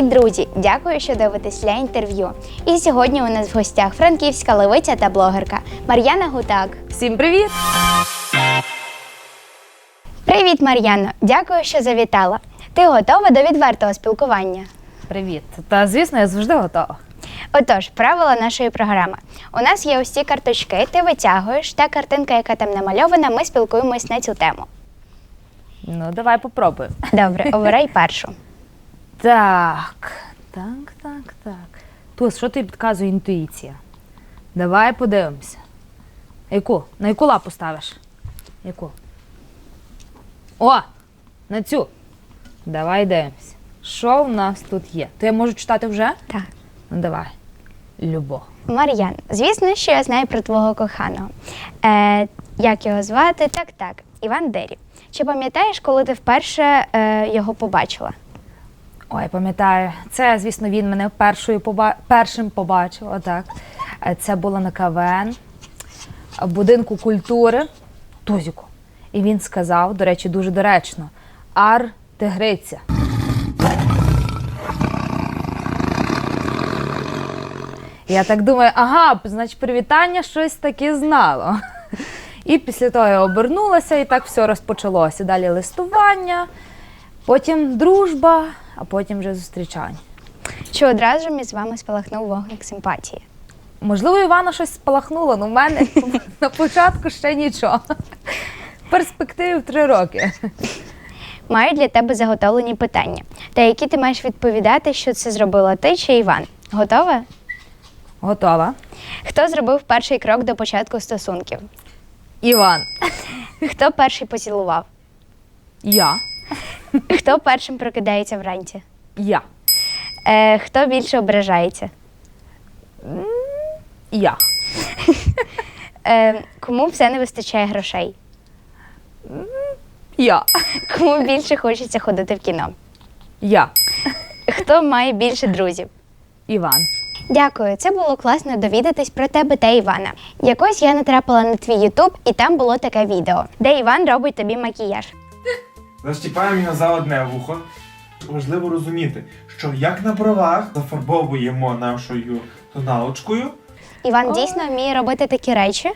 Привіт, друзі! Дякую, що дивитесь для інтерв'ю. І сьогодні у нас в гостях франківська левиця та блогерка Мар'яна Гутак. Всім привіт! Привіт, Мар'яно! Дякую, що завітала. Ти готова до відвертого спілкування? Привіт! Та звісно, я завжди готова. Отож, правила нашої програми. У нас є ось ці карточки, ти витягуєш, та картинка, яка там намальована, ми спілкуємось на цю тему. Ну, давай попробуємо. Добре, обирай першу. Так, так, так, так. Туз, що тобі підказує інтуїція? Давай подивимося. Яку? На яку лапу ставиш? Яку? О! На цю. Давай дивимося. Що в нас тут є? То я можу читати вже? Так. Ну давай. Любов. Мар'ян, звісно, що я знаю про твого коханого. Е, як його звати? Так, так, Іван Дері. Чи пам'ятаєш, коли ти вперше е, його побачила? Ой, пам'ятаю, це, звісно, він мене першою поба... першим побачив. Отак. Е, Це було на КВН, в будинку культури Тузіку. І він сказав, до речі, дуже доречно: Ар тигриця. Я так думаю, ага, значить, привітання щось таке знало. І після того я обернулася, і так все розпочалося. Далі листування, потім дружба, а потім вже зустрічання. Чи одразу між вами спалахнув вогник симпатії? Можливо, Івана щось спалахнуло, але в мене на початку ще нічого. В перспективі в три роки. Маю для тебе заготовлені питання, та які ти маєш відповідати, що це зробила ти чи Іван. Готова? Готова. Хто зробив перший крок до початку стосунків? Іван. Хто перший поцілував? Я. Хто першим прокидається вранці? Я. Е, хто більше ображається? Я. Е, кому все не вистачає грошей? Я. Кому більше хочеться ходити в кіно? Я. Хто має більше друзів? Іван. Дякую, це було класно довідатись про тебе та Івана. Якось я натрапила на твій Ютуб, і там було таке відео, де Іван робить тобі макіяж. Защіпаємо його за одне вухо. Важливо розуміти, що як на бровах зафарбовуємо нашою тоналочкою, Іван дійсно вміє робити такі речі.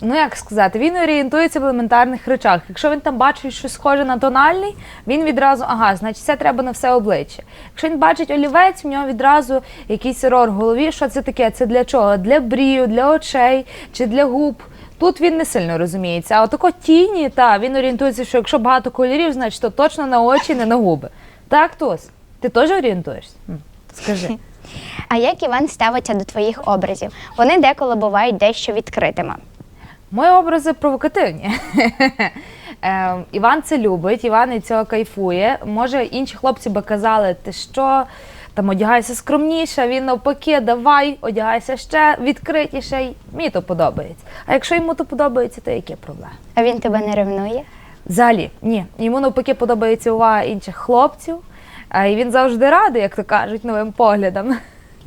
Ну, як сказати, він орієнтується в елементарних речах. Якщо він там бачить щось схоже на тональний, він відразу, ага, значить, це треба на все обличчя. Якщо він бачить олівець, в нього відразу якийсь ерор в голові. Що це таке? Це для чого? Для брію, для очей чи для губ. Тут він не сильно розуміється. А отако тіні, та він орієнтується, що якщо багато кольорів, значить то точно на очі, не на губи. Так, Тос? Ти теж орієнтуєшся? М, Скажи. А як Іван ставиться до твоїх образів? Вони деколи бувають дещо відкритими. Мої образи провокативні. Е, Іван це любить, Іван від цього кайфує. Може, інші хлопці би казали, ти що, там одягайся скромніше, він навпаки, давай, одягайся ще відкритіше. Мені то подобається. А якщо йому то подобається, то які проблеми? А він тебе не ревнує? Взагалі, ні. Йому навпаки подобається увага інших хлопців. І він завжди радий, як то кажуть, новим поглядам.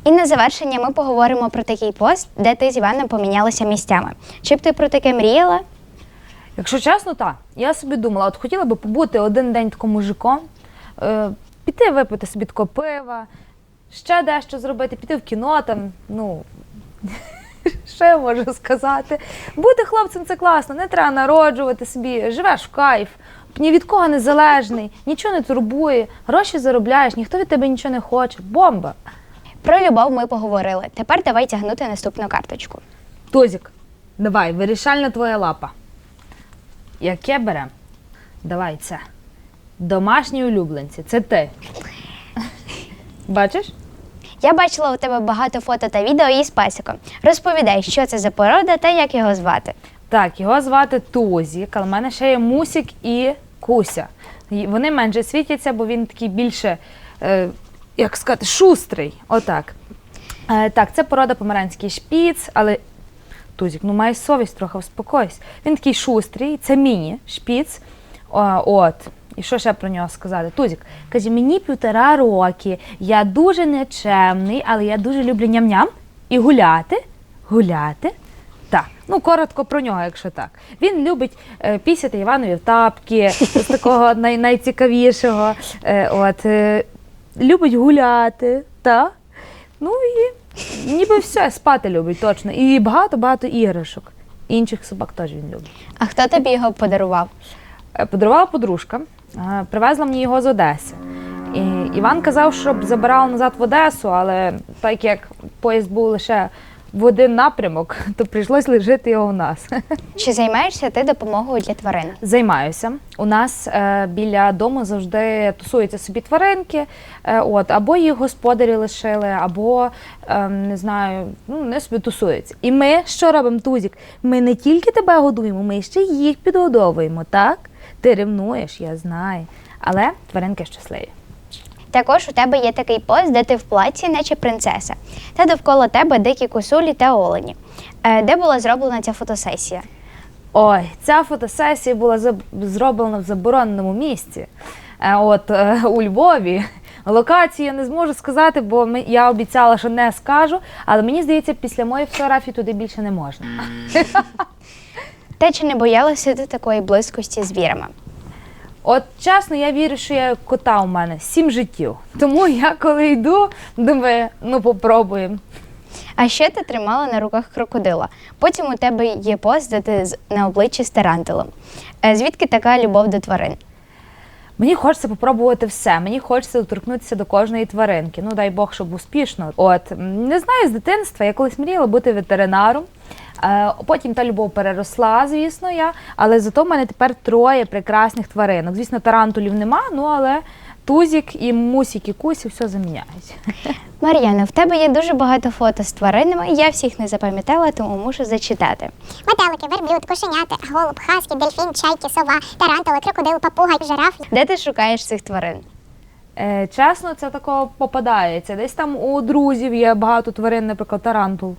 І на завершення ми поговоримо про такий пост, де ти з Іваном помінялися місцями. Чи б ти про таке мріяла? Якщо чесно, так. Я собі думала, от хотіла би побути один день таким мужиком, е, піти випити собі такого пива, ще дещо зробити, піти в кіно там, ну. Що я можу сказати? Бути хлопцем це класно, не треба народжувати собі, живеш в кайф, ні від кого не залежний, нічого не турбує, гроші заробляєш, ніхто від тебе нічого не хоче. Бомба. Про любов ми поговорили. Тепер давай тягнути наступну карточку. Тозік, давай, вирішальна твоя лапа. Яке берем? Давай це. Домашні улюбленці. Це ти. Бачиш? Я бачила у тебе багато фото та відео із песиком. Розповідай, що це за порода та як його звати. Так, його звати Тузік, але в мене ще є Мусік і Куся. Вони менше світяться, бо він такий більше, е, як сказати, шустрий. Отак. Е, так, це порода помаранський шпіц, але Тузік, ну має совість трохи, успокойся. Він такий шустрий, це міні-шпіц. От. І що ще про нього сказати? Тузік каже, мені півтора роки, я дуже нечемний, але я дуже люблю ням-ням і гуляти. Гуляти. Так, ну коротко про нього, якщо так. Він любить е, пісяти Іванові в тапки з такого най- найцікавішого. Е, от, е, любить гуляти, та? Ну і ніби все, спати любить точно. І багато-багато іграшок. Інших собак теж він любить. А хто тобі його подарував? Е, Подарувала подружка, е, привезла мені його з Одеси. І Іван казав, щоб забирала назад в Одесу, але так як поїзд був лише в один напрямок, то прийшлось лишити його у нас. Чи займаєшся ти допомогою для тварин? Займаюся. У нас е, біля дому завжди тусуються собі тваринки, е, от, або їх господарі лишили, або е, не знаю, ну вони собі тусуються. І ми що робимо, Тузік? Ми не тільки тебе годуємо, ми ще їх підгодовуємо, так? Ти ревнуєш, я знаю. Але тваринки щасливі. Також у тебе є такий пост, де ти в платі, наче принцеса, та довкола тебе дикі косулі та олені. Е, Де була зроблена ця фотосесія? Ой, ця фотосесія була зроблена в забороненому місці. Е, От е, у Львові. Локацію я не зможу сказати, бо ми, я обіцяла, що не скажу. Але мені здається, після моєї фотографії туди більше не можна. Та чи не боялася ти такої близькості з вірами? От чесно, я вірю, що я кота у мене сім життів. Тому я коли йду, думаю, ну попробуємо. А ще ти тримала на руках крокодила. Потім у тебе є пост, де ти на обличчі з тарантулом. Е, Звідки така любов до тварин? Мені хочеться попробувати все. Мені хочеться доторкнутися до кожної тваринки. Ну дай Бог, щоб успішно. От не знаю з дитинства. Я колись мріяла бути ветеринаром. Е, Потім та любов переросла, звісно, я. Але зато в мене тепер троє прекрасних тваринок. Звісно, тарантулів нема, ну але тузік і мусік і кусі все заміняють. Мар'яна, в тебе є дуже багато фото з тваринами. Я всіх не запам'ятала, тому мушу зачитати. Метелики, верблюд, кошенята, голуб, хаски, дельфін, чайки, сова, тарантула, крокодил, папуга, жираф. Де ти шукаєш цих тварин? Е, Чесно, це такого попадається. Десь там у друзів є багато тварин, наприклад, тарантул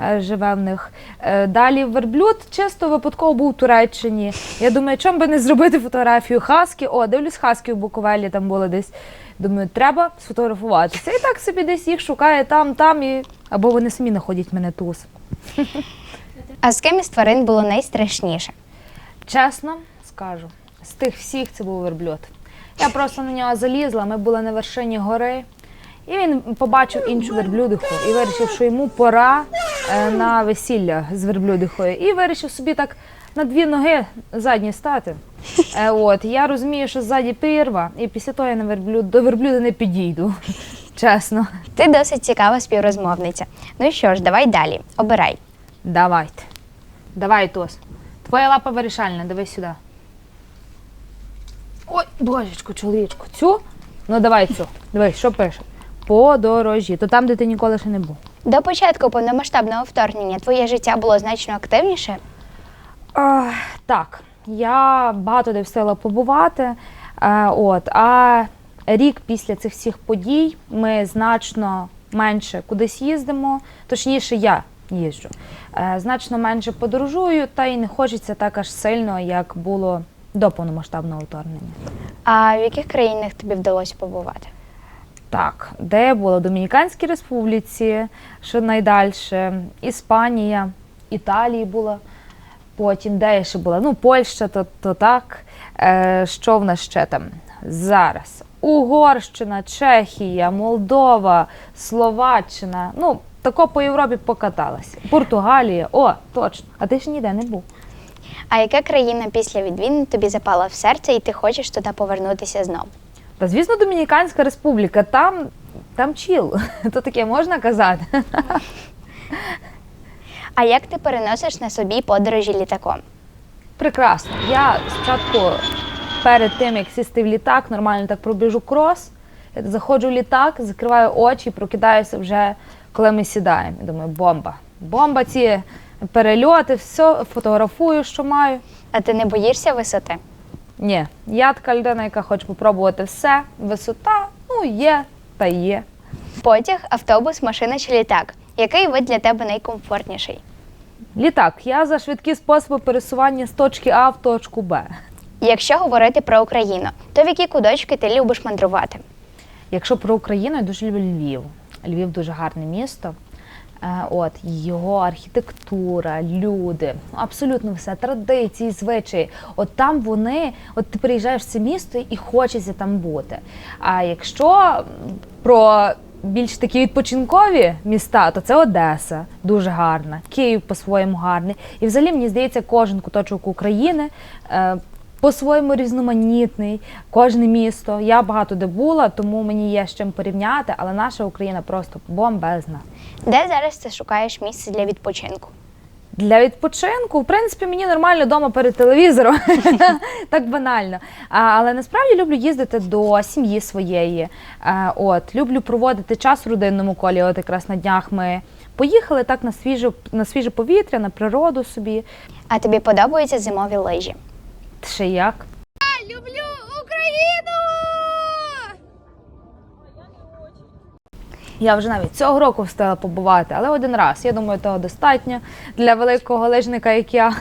е, живе в них. Е, Далі верблюд чисто випадково був у Туреччині. Я думаю, чому би не зробити фотографію хаски? О, дивлюсь, хаски в Буковелі там були десь. Думаю, треба сфотографуватися. І так собі десь їх шукає там, там і або вони самі знаходять мене туз. А з ким із тварин було найстрашніше? Чесно скажу, з тих всіх це був верблюд. Я просто на нього залізла, ми були на вершині гори, і він побачив іншу верблюдиху і вирішив, що йому пора е, на весілля з верблюдихою. І вирішив собі так на дві ноги задні стати. Е, от, я розумію, що ззаді прірва, і після того я на верблюд, до верблюда не підійду. Чесно. Ти досить цікава співрозмовниця. Ну що ж, давай далі. Обирай. Давайте. Давай, Тос. Твоя лапа вирішальна, дивись сюди. Ой, божечко, чоловічку, цю? Ну давай цю. Дивись, що пише. Подорожі. То там, де ти ніколи ще не був. До початку повномасштабного вторгнення твоє життя було значно активніше. А, так, я багато де встигла побувати. А, от, а рік після цих всіх подій ми значно менше кудись їздимо, точніше, я їжджу. Е, значно менше подорожую, та й не хочеться так аж сильно, як було до повномасштабного вторгнення. А в яких країнах тобі вдалося побувати? Так, де я була? В Домініканській республіці, що найдальше, Іспанія, Італії була. Потім, де я ще була? Ну, Польща, то, то так. Е, що в нас ще там? Зараз. Угорщина, Чехія, Молдова, Словаччина. Ну, тако по Європі покаталася. Португалія, о, точно. А ти ж ніде не був. А яка країна після відміни тобі запала в серце і ти хочеш туди повернутися знову? Та звісно, Домініканська республіка, там, там чіл. То таке можна казати. А як ти переносиш на собі подорожі літаком? Прекрасно. Я спочатку перед тим, як сісти в літак, нормально так пробіжу крос. Заходжу в літак, закриваю очі, прокидаюся вже, коли ми сідаємо. І думаю, бомба. Бомба, ці перельоти, все, фотографую, що маю. А ти не боїшся висоти? Ні, я така людина, яка хоче попробувати все. Висота, ну є та є. Потяг, автобус, машина чи літак? Який вид для тебе найкомфортніший? Літак. Я за швидкі способи пересування з точки А в точку Б. Якщо говорити про Україну, то в які кудочки ти любиш мандрувати? Якщо про Україну, я дуже люблю Львів. Львів дуже гарне місто. Е, От його архітектура, люди, абсолютно все, традиції, звичаї. От там вони, от ти приїжджаєш в це місто і хочеться там бути. А якщо про більш такі відпочинкові міста, то це Одеса, дуже гарна, Київ по-своєму гарний. І взагалі мені здається, кожен куточок України. е, по-своєму різноманітний, кожне місто. Я багато де була, тому мені є з чим порівняти, але наша Україна просто бомбезна. Де зараз ти шукаєш місце для відпочинку? Для відпочинку, в принципі, мені нормально вдома перед телевізором, так банально. А, але насправді люблю їздити до сім'ї своєї. А, от, люблю проводити час в родинному колі. От якраз на днях ми поїхали так на свіже, на свіже повітря, на природу собі. А тобі подобаються зимові лижі? Ще як. Люблю Україну! Я вже навіть цього року встигла побувати, але один раз. Я думаю, того достатньо для великого лижника, як я.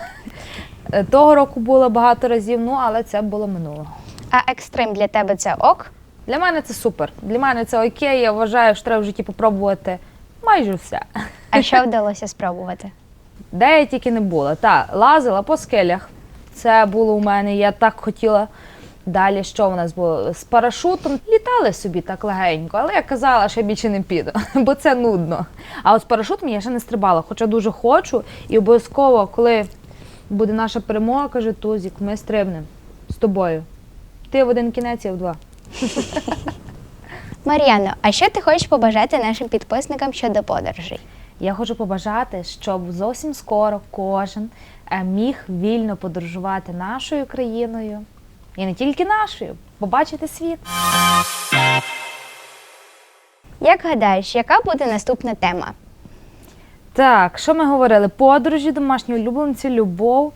Е, Того року було багато разів, ну але це було минулого. А екстрим для тебе це ок? Для мене це супер. Для мене це окей. Я вважаю, що треба в житті попробувати майже все. А що вдалося спробувати? Де я тільки не була. Та, лазила по скелях. Це було у мене. Я так хотіла. Далі що в нас було? З парашутом літали собі так легенько, але я казала, що я більше не піду, бо це нудно. А от з парашутом я ще не стрибала, хоча дуже хочу. І обов'язково, коли буде наша перемога, каже Тузік, ми стрибнемо з тобою. Ти в один кінець, я в два. Мар'яно, а що ти хочеш побажати нашим підписникам щодо подорожей? Я хочу побажати, щоб зовсім скоро кожен е, міг вільно подорожувати нашою країною і не тільки нашою, побачити світ. Як гадаєш, яка буде наступна тема? Так, що ми говорили? Подорожі, домашні улюбленці, любов.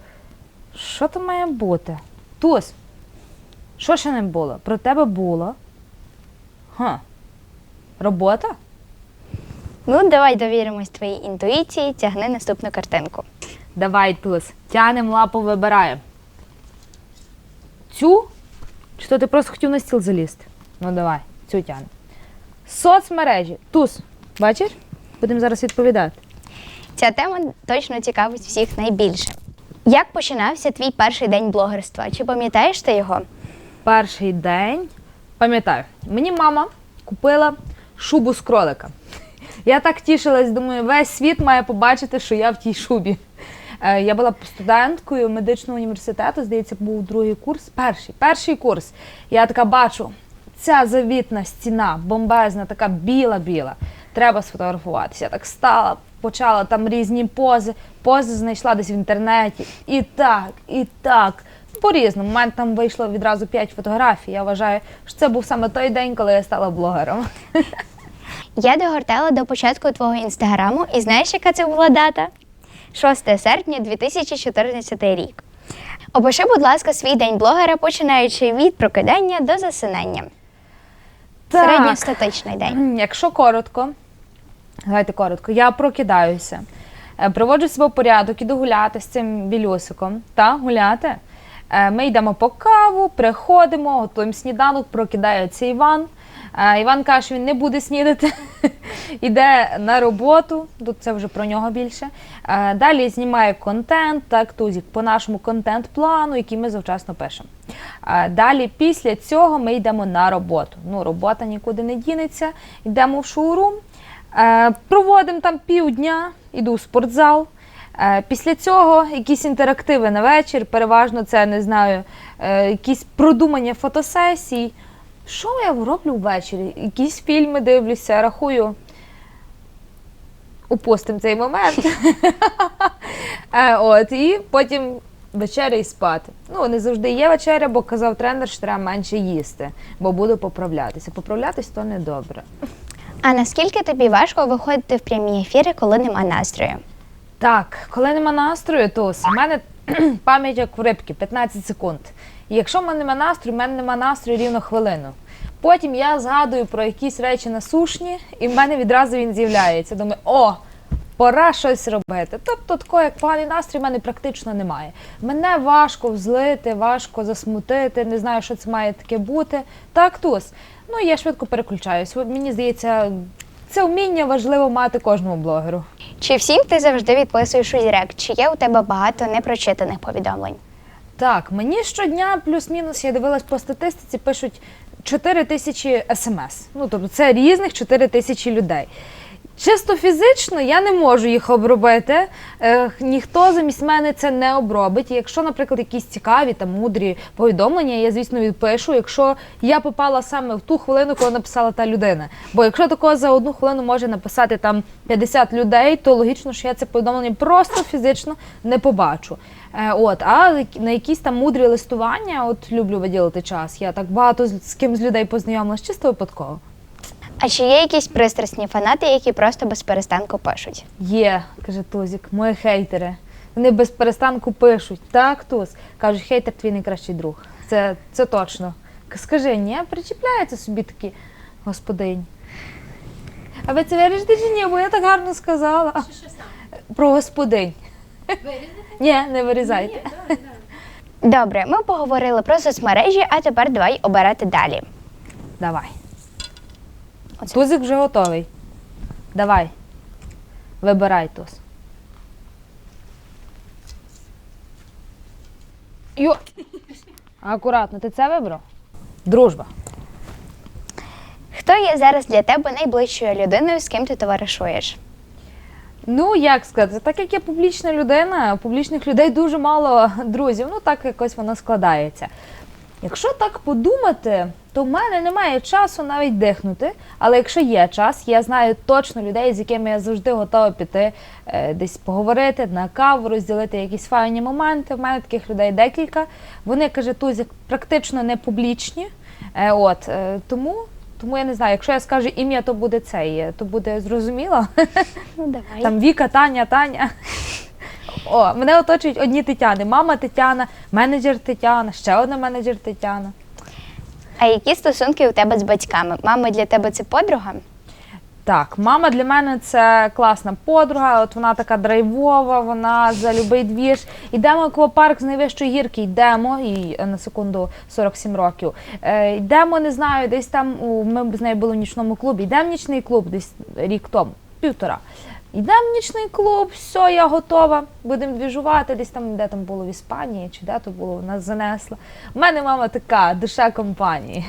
Що там має бути? Туз, що ще не було? Про тебе було? Ха. Робота? Ну, давай довіримось твоїй інтуїції, тягни наступну картинку. Давай, туз. Тянем лапу, вибираємо. Цю? Чи то ти просто хотів на стіл залізти? Ну давай, цю тянем. Соцмережі. Туз. Бачиш? Будемо зараз відповідати. Ця тема точно цікавить всіх найбільше. Як починався твій перший день блогерства? Чи пам'ятаєш ти його? Перший день. Пам'ятаю, мені мама купила шубу з кролика. Я так тішилась, думаю, весь світ має побачити, що я в тій шубі. Е, Я була студенткою медичного університету, здається, був другий курс. Перший, перший курс. Я така бачу, ця завітна стіна, бомбезна, така біла-біла. Треба сфотографуватися. Я так стала, почала там різні пози. Пози знайшла десь в інтернеті. І так, і так. По-різному. У мене там вийшло відразу 5 фотографій. Я вважаю, що це був саме той день, коли я стала блогером. Я догортала до початку твого інстаграму, і знаєш, яка це була дата? 6 серпня 2014 рік. Опиши, будь ласка, свій день блогера, починаючи від прокидання до засинання. Середньостатичний день. Якщо коротко, давайте коротко, я прокидаюся, е, приводжу себе в порядок, іду гуляти з цим білюсиком. Та, гуляти. Е, Ми йдемо по каву, приходимо, готуємо сніданок, прокидається Іван. Іван каже, що він не буде снідати, іде на роботу, тут це вже про нього більше. Далі знімає контент, так, тузік, по нашому контент-плану, який ми завчасно пишемо. Далі після цього ми йдемо на роботу. Ну, робота нікуди не дінеться, йдемо в шоурум, проводимо там півдня, іду в спортзал. Після цього якісь інтерактиви на вечір, переважно це не знаю, е, якісь продумання фотосесій. Що я роблю ввечері? Якісь фільми дивлюся, рахую. Упустимо цей момент. Е, От, і потім вечеря і спати. Ну, не завжди є вечеря, бо казав тренер, що треба менше їсти, бо буду поправлятися. Поправлятись то не добре. А наскільки тобі важко виходити в прямі ефіри, коли нема настрою? Так, коли нема настрою, то у мене пам'ять як в рибки 15 секунд. І якщо в мене нема настрою, в мене нема настрою рівно хвилину. Потім я згадую про якісь речі насушні, і в мене відразу він з'являється. Думаю, о, пора щось робити. Тобто, такого, як поганий настрій, в мене практично немає. Мене важко взлити, важко засмутити, не знаю, що це має таке бути. Так, туз. Ну, я швидко переключаюсь. Мені здається, це вміння важливо мати кожному блогеру. Чи всім ти завжди відписуєш у Директ? Чи є у тебе багато непрочитаних повідомлень? Так, мені щодня плюс-мінус, я дивилась по статистиці, пишуть 4 тисячі смс. Ну, тобто це різних 4 тисячі людей. Чисто фізично я не можу їх обробити. Е, ніхто замість мене це не обробить. Якщо, наприклад, якісь цікаві та мудрі повідомлення, я, звісно, відпишу. Якщо я попала саме в ту хвилину, коли написала та людина. Бо якщо такого за одну хвилину може написати там 50 людей, то логічно, що я це повідомлення просто фізично не побачу. Е, от, а на якісь там мудрі листування, от люблю виділити час. Я так багато з, ким з людей познайомилась, чисто випадково. А чи є якісь пристрасні фанати, які просто без перестанку пишуть? Є, каже Тузік, мої хейтери. Вони без перестанку пишуть. Так, Туз. Кажуть, хейтер твій найкращий друг. Це, це точно. Скажи, ні, причіпляються собі такі господині. А ви це вирішите чи ні? Бо я так гарно сказала. Що, що Про господинь. Ні, не вирізайте. Добре, ми поговорили про соцмережі, а тепер давай обирати далі. Давай. Оце. Тузик вже готовий. Давай. Вибирай туз. Йо. Акуратно, ти це вибрав? Дружба. Хто є зараз для тебе найближчою людиною, з ким ти товаришуєш? Ну, як сказати, так як я публічна людина, публічних людей дуже мало друзів, ну так якось воно складається. Якщо так подумати, то в мене немає часу навіть дихнути. Але якщо є час, я знаю точно людей, з якими я завжди готова піти е, десь поговорити на каву, розділити якісь файні моменти. В мене таких людей декілька. Вони каже, Тузік, практично не публічні. Е, от е, тому, тому я не знаю, якщо я скажу ім'я, то буде цей, е, то буде зрозуміло. Ну, давай. Там Віка, Таня, Таня. О, мене оточують одні Тетяни. Мама Тетяна, менеджер Тетяна, ще одна менеджер Тетяна. А які стосунки у тебе з батьками? Мама для тебе це подруга? Так, мама для мене це класна подруга. От вона така драйвова, вона за любий двіж. Йдемо аквапарк з найвищої гірки, йдемо, і е, на секунду 47 років. Е, йдемо, не знаю, десь там у ми з нею були в нічному клубі. Йдемо в нічний клуб десь рік тому, півтора. Йдемо в нічний клуб, все, я готова. Будемо двіжувати, десь там, де там було в Іспанії, чи де то було, нас занесла. У мене мама така, душа компанії.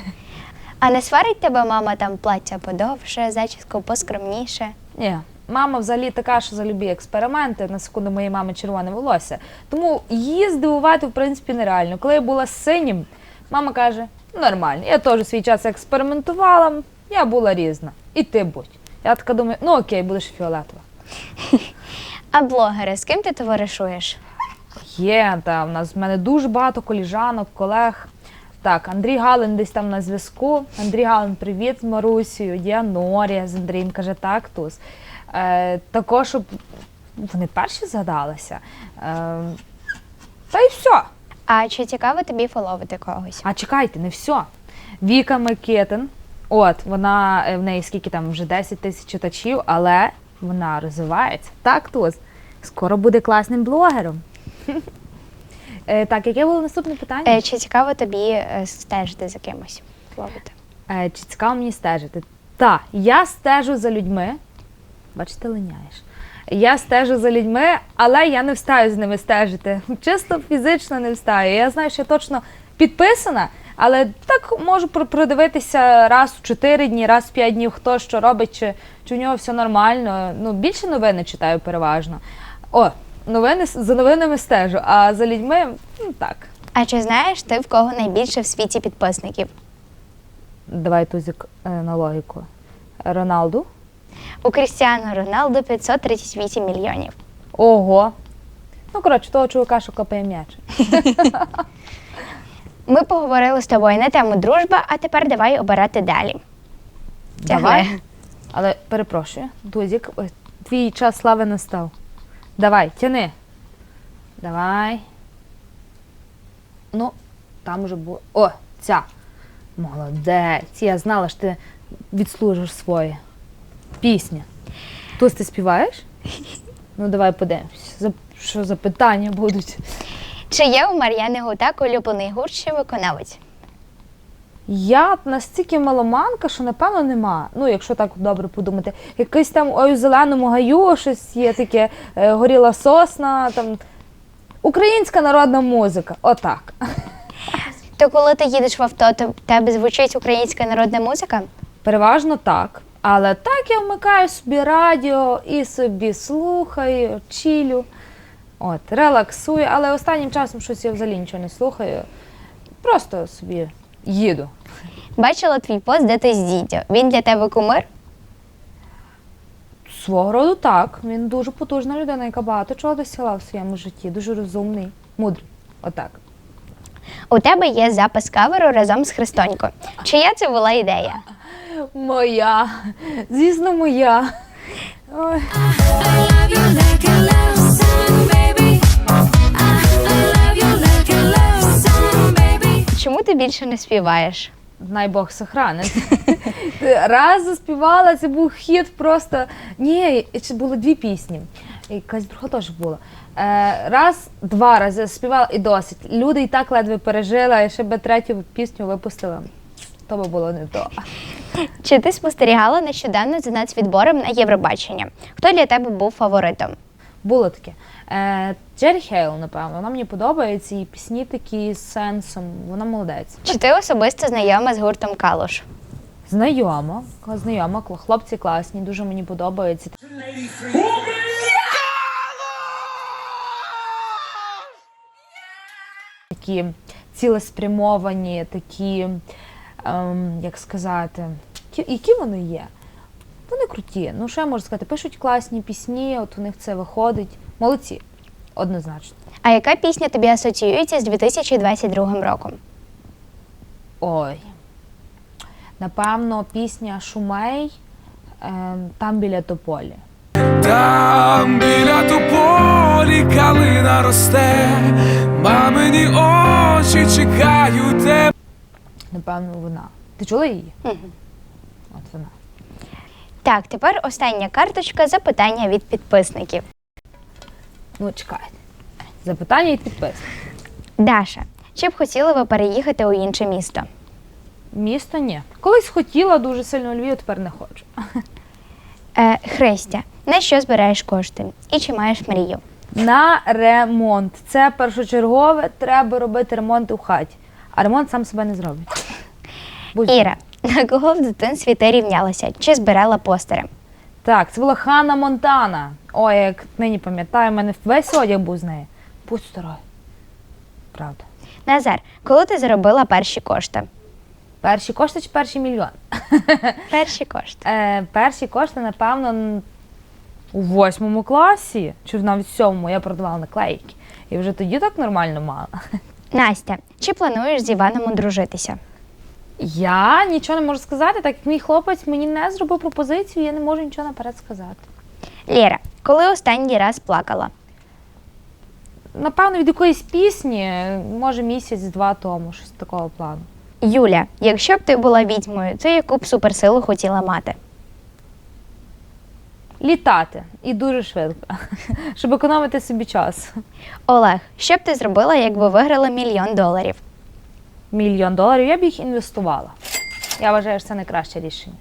А не сварить тебе мама там плаття подовше, зачіску поскромніше? Ні, мама взагалі така, що за любі експерименти. На секунду моєї мами червоне волосся. Тому її здивувати, в принципі, нереально. Коли я була синім, мама каже: нормально, я теж свій час експериментувала, я була різна. І ти будь. Я така думаю, ну окей, будеш фіолетова. А блогери, з ким ти товаришуєш? Є, та в нас в мене дуже багато коліжанок, колег. Так, Андрій Галин десь там на зв'язку. Андрій Галин, привіт з Марусею. Є Норія з Андрієм, каже так, Туз. Е, також щоб вони перші згадалися. Е, та й все. А чи цікаво тобі фоловити когось? А чекайте, не все. Віка Микитин. От, вона е, в неї скільки там вже 10 тисяч читачів, але вона розвивається. Так, Туз. Скоро буде класним блогером. Е, так, яке було наступне питання? Е, Чи цікаво тобі е, стежити за кимось? Фоловити? Е, чи цікаво мені стежити? Так, я стежу за людьми. Бачите, линяєш. Я стежу за людьми, але я не встаю з ними стежити. Чисто фізично не встаю. Я знаю, що я точно підписана, але так можу про- продивитися раз в 4 дні, раз в 5 днів, хто що робить, чи, чи у нього все нормально. Ну, більше новини читаю переважно. О, новини за новинами стежу, а за людьми ну так. А чи знаєш ти в кого найбільше в світі підписників? Давай тузик е, на логіку. Роналду. У Крістіану Роналду 538 мільйонів. Ого. Ну, коротше, того чувака, що копає м'яч. Ми поговорили з тобою на тему дружба, а тепер давай обирати далі. Давай. Але перепрошую, Дузік, ой, твій час слави настав. Давай, тяни. Давай. Ну, там вже було. О, ця. Молодець. Я знала, що ти відслужиш своє. Пісня. Туз ти співаєш? Ну, давай подивимось. Що за питання будуть? Чи є у Мар'яни Гутак улюблений гурт чи виконавець? Я настільки меломанка, що напевно нема. Ну, якщо так добре подумати. Якийсь там ой, у зеленому гаю щось є таке, е, горіла сосна, там українська народна музика. Отак. То коли ти їдеш в авто, то в тебе звучить українська народна музика? Переважно так. Але так я вмикаю собі радіо і собі слухаю, чилю, от, релаксую. Але останнім часом щось я взагалі нічого не слухаю. Просто собі їду. Бачила твій пост, де ти з дідьо. Він для тебе кумир? Свого роду так. Він дуже потужна людина, яка багато чого досягла в своєму житті. Дуже розумний, мудрий. Отак. У тебе є запис каверу разом з Христонько. Чия це була ідея? Моя. Звісно, моя. Ой. Чому ти більше не співаєш? Най Бог сохранить. Раз заспівала, це був хіт просто. Ні, це було дві пісні. Якась друга теж була. Е, раз, два рази співала і досить. Люди і так ледве пережили, а ще би третю пісню випустила. То би було не то. Чи ти спостерігала нещодавно за нацвідбором на Євробачення? Хто для тебе був фаворитом? Було таке. Джері Хейл, напевно, вона мені подобається, і пісні такі з сенсом. Вона молодець. Чи ти особисто знайома з гуртом Калуш? Знайома, знайома, хлопці класні, дуже мені подобається. Такі цілеспрямовані, такі, ем, як сказати, які вони є? Вони круті. Ну, що я можу сказати? Пишуть класні пісні, от у них це виходить. Молодці, однозначно. А яка пісня тобі асоціюється з 2022 роком? Ой. Напевно, пісня Шумей ем, там біля тополі. Там біля тополі калина росте, мамині очі чекають тебе. Напевно, вона. Ти чула її? Мгм. От вона. Так, тепер остання карточка запитання від підписників. Ну, чекайте. Запитання від підписників. Даша, чи б хотіли ви переїхати у інше місто? Місто ні. Колись хотіла дуже сильно у Львів, тепер не хочу. Е, Христя, на що збираєш кошти? І чи маєш мрію? На ремонт. Це першочергове, треба робити ремонт у хаті. А ремонт сам себе не зробить. Будь Іра, на кого в дитинстві ти рівнялася? Чи збирала постери? Так, це була Ханна Монтана. Ой, як нині пам'ятаю, в мене весь одяг був з неї. Будь старою. Правда. Назар, коли ти заробила перші кошти? Перші кошти чи перший мільйон? Перші кошти. Е, перші кошти, напевно, у восьмому класі, чи навіть сьомому, я продавала наклейки. І вже тоді так нормально мала. Настя, чи плануєш з Іваном одружитися? Я нічого не можу сказати, так як мій хлопець мені не зробив пропозицію, я не можу нічого наперед сказати. Лєра, коли останній раз плакала? Напевно, від якоїсь пісні, може місяць-два тому, щось такого плану. Юля, якщо б ти була відьмою, то яку б суперсилу хотіла мати? Літати і дуже швидко, щоб економити собі час. Олег, що б ти зробила, якби виграла мільйон доларів? Мільйон доларів я б їх інвестувала. Я вважаю, що це найкраще рішення.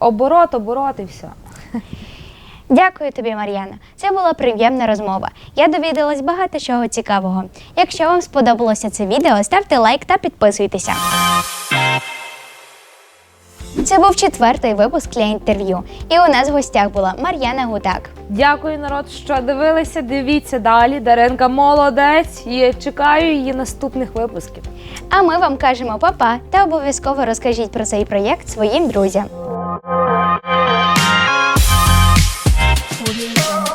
Оборот, оборот і все. Дякую тобі, Мар'яна. Це була приємна розмова. Я довідалась багато чого цікавого. Якщо вам сподобалося це відео, ставте лайк та підписуйтеся. Це був четвертий випуск для інтерв'ю. І у нас в гостях була Мар'яна Гутак. Дякую, народ, що дивилися. Дивіться далі. Даренка молодець. І чекаю її наступних випусків. А ми вам кажемо па-па та обов'язково розкажіть про цей проєкт своїм друзям. 고객一 있.